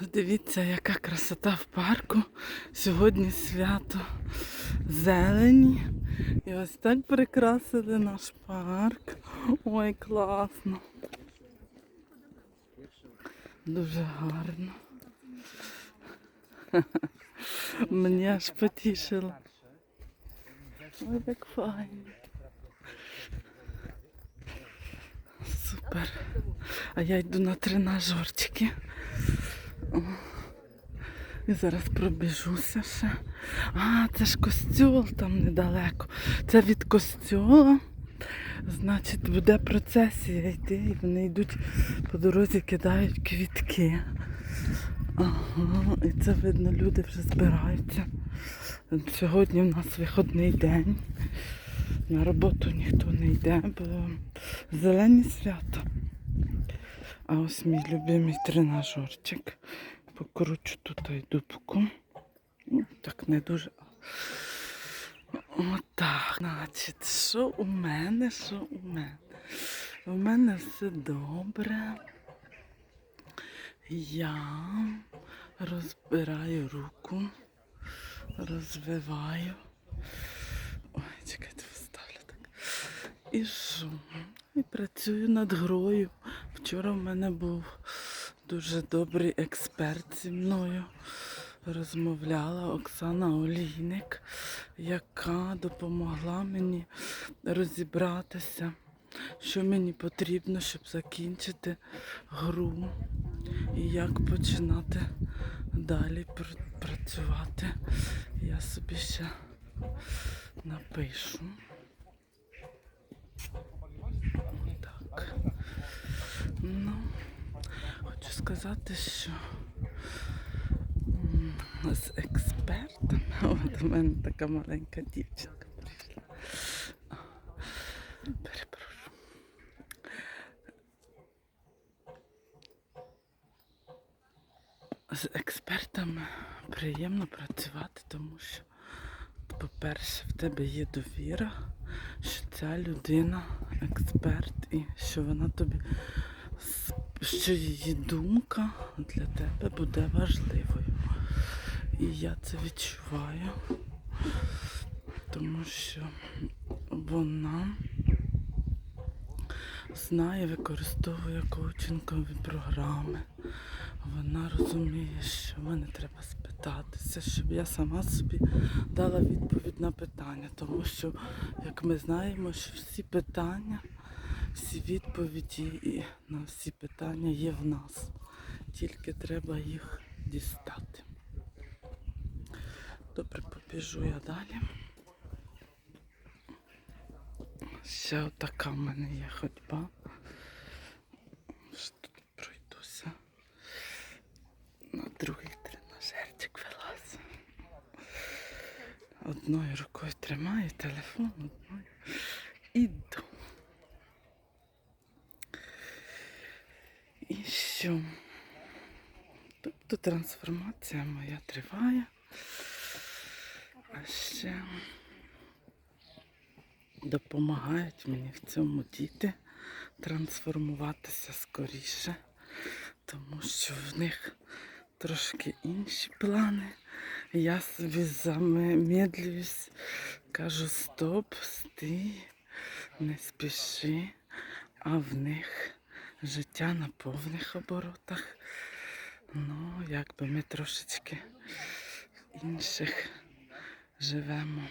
Дивіться, яка красота в парку. Сьогодні свято зелені. І ось так прикрасили наш парк. Ой, класно. Дуже гарно. Мені аж потішило. Ой, як файно. Супер. А я йду на тренажерчики. І зараз пробіжуся ще. А, це ж костюл там недалеко. Це від костюла. Значить, буде процесія йти, і вони йдуть по дорозі, кидають квітки. Ага, і це видно, люди вже збираються. Сьогодні в нас виходний день. На роботу ніхто не йде, бо зелені свята. А ось мій любимий тренажерчик. Покручу тут дубку. Ну, Так не дуже. Отак. Значить, що у мене, що у мене? У мене все добре. Я розбираю руку, розвиваю. Ой, чекайте, вставлю так. І що? І працюю над грою. Вчора в мене був дуже добрий експерт зі мною. Розмовляла Оксана Олійник, яка допомогла мені розібратися, що мені потрібно, щоб закінчити гру і як починати далі пр- працювати. Я собі ще напишу. Так. Ну, хочу сказати, що з експертами, от у мене така маленька дівчинка прийшла. Перепрошую. З експертами приємно працювати, тому що, по-перше, в тебе є довіра, що ця людина експерт і що вона тобі, що її думка для тебе буде важливою. І я це відчуваю, тому що вона знає, використовує коучингові програми. Вона розуміє, що мене треба спитатися, щоб я сама собі дала відповідь на питання. Тому що, як ми знаємо, що всі питання, всі відповіді і на всі питання є в нас. Тільки треба їх дістати. Добре, побіжу я далі. Ще отака в мене є ходьба. Що тут пройдуся. На другий тренажерчик вилазю. Одною рукою тримаю телефон, одною іду. І що? Тобто трансформація моя триває. А ще допомагають мені в цьому діти трансформуватися скоріше, тому що в них трошки інші плани. Я собі замедлююсь, кажу стоп, стій, не спіши, а в них життя на повних оборотах. Ну, якби ми трошечки інших живемо.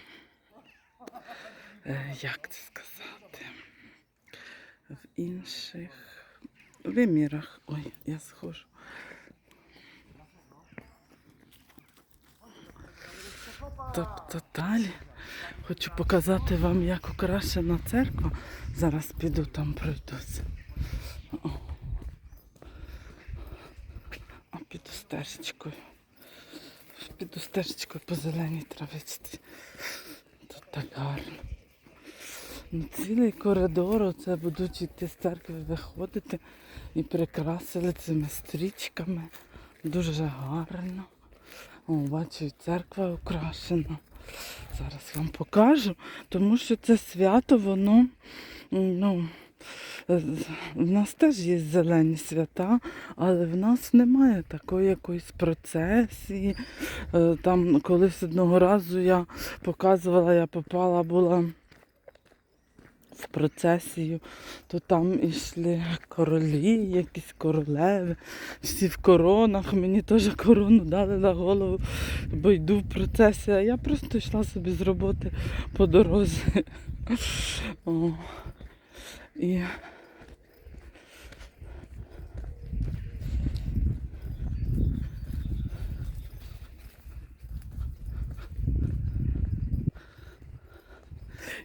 Е, як це сказати? В інших вимірах. Ой, я схожу. Тобто далі хочу показати вам, як украшена церква. Зараз піду там пройдуся. О. А піду стежечкою. Піду стежечкою по зеленій травичці. Тут так гарно. Ну, цілий коридор, оце будуть йти з церкви виходити і прикрасили цими стрічками. Дуже гарно. О, бачу, і церква украшена. Зараз вам покажу, тому що це свято, воно ну, в нас теж є зелені свята, але в нас немає такої якоїсь процесії. Е, Там колись одного разу я показувала, я попала була в процесію, то там ішли королі, якісь королеви, всі в коронах. Мені теж корону дали на голову, бо йду в процесію. А я просто йшла собі з роботи по дорозі. І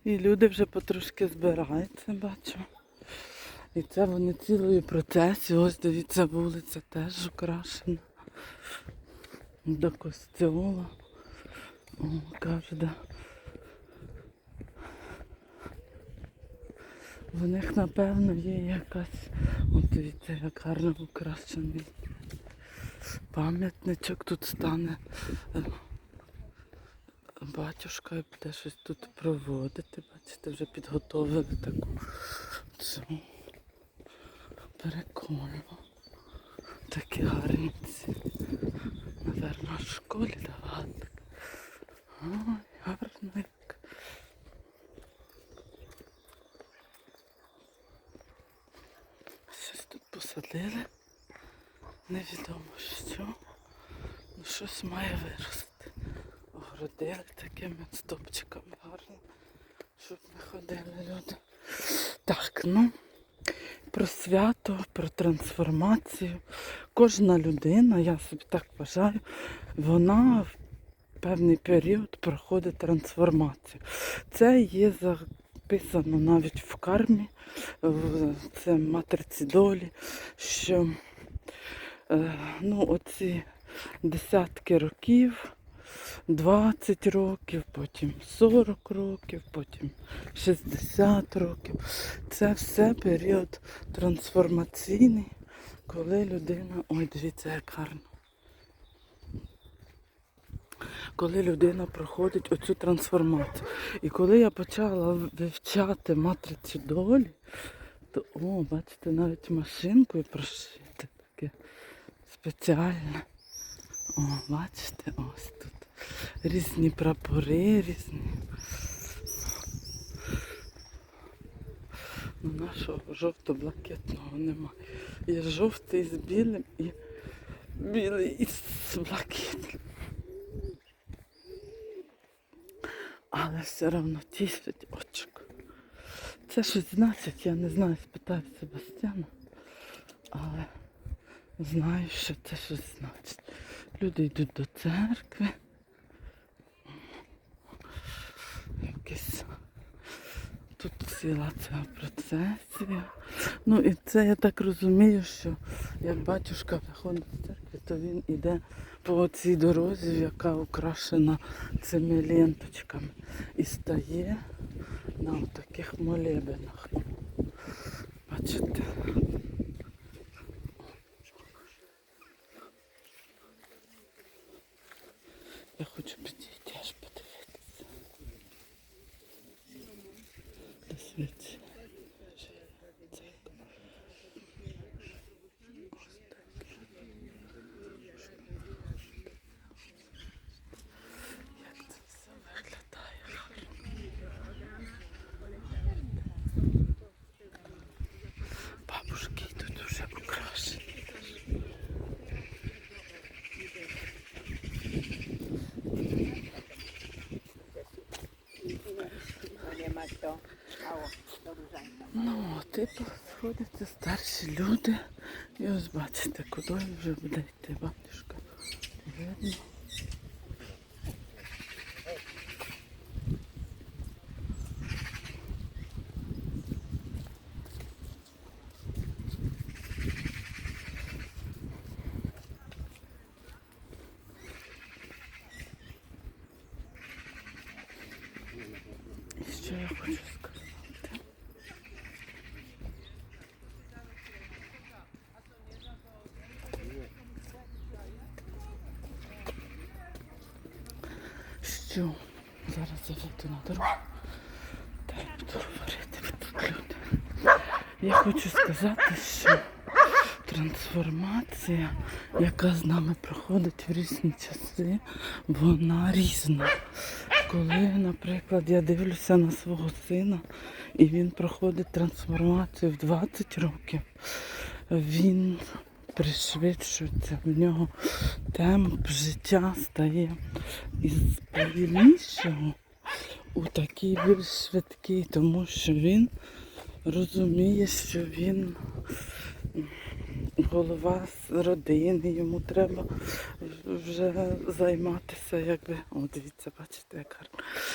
І люди вже потрошки збираються, бачу. І це вони цілою процесією. Ось дивіться, вулиця теж украшена. До костюла. О, кожна. В них, напевно, є якась. От дивіться, як гарно украшений. Пам'ятничок тут стане. Батюшка буде щось тут проводити. Бачите, вже підготовили таку цю перекону. Такі гарні ці. Наверно, в школі давали. Ой, гарно як. Щось тут посадили. Невідомо що. Ну щось має вирости огородили такими стопчиками гарно, щоб не ходили люди. Так, ну, про свято, про трансформацію. Кожна людина, я собі так вважаю, вона в певний період проходить трансформацію. Це є записано навіть в кармі, це матриці долі, що е, ну, оці десятки років. 20 років, потім 40 років, потім 60 років. Це все період трансформаційний, коли людина... Ой, дивіться, як гарно. Коли людина проходить оцю трансформацію. І коли я почала вивчати матрицю долі, то, о, бачите, навіть машинкою прошити таке спеціальне. О, бачите, ось тут. Різні прапори, різні. Ну, нашого жовто-блакитного немає. Є жовтий з білим і білий із блакитним. Але все одно тішить очок. Це щось значить, я не знаю, спитаю Себастьяна. Але знаю, що це щось значить. Люди йдуть до церкви. Якесь тут ціла ця процесія. Ну і це я так розумію, що як батюшка виходить з церкви, то він іде по цій дорозі, яка украшена цими ленточками. І стає на таких молебенах. Бачите? Я хочу підійти аж подивитися. До От сходяться старші люди. І ось бачите, куди вже буде йти батюшка. Видно. І я хочу сказати? Що? Зараз я вийду на дорогу. Та буду говорити, тут люди. Я хочу сказати, що трансформація, яка з нами проходить в різні часи, вона різна. Коли, наприклад, я дивлюся на свого сина, і він проходить трансформацію в 20 років, він пришвидшується, в нього темп життя стає із повільнішого у такий більш швидкий, тому що він розуміє, що він голова з родини, йому треба вже займатися, якби. О, дивіться, бачите, як гарно.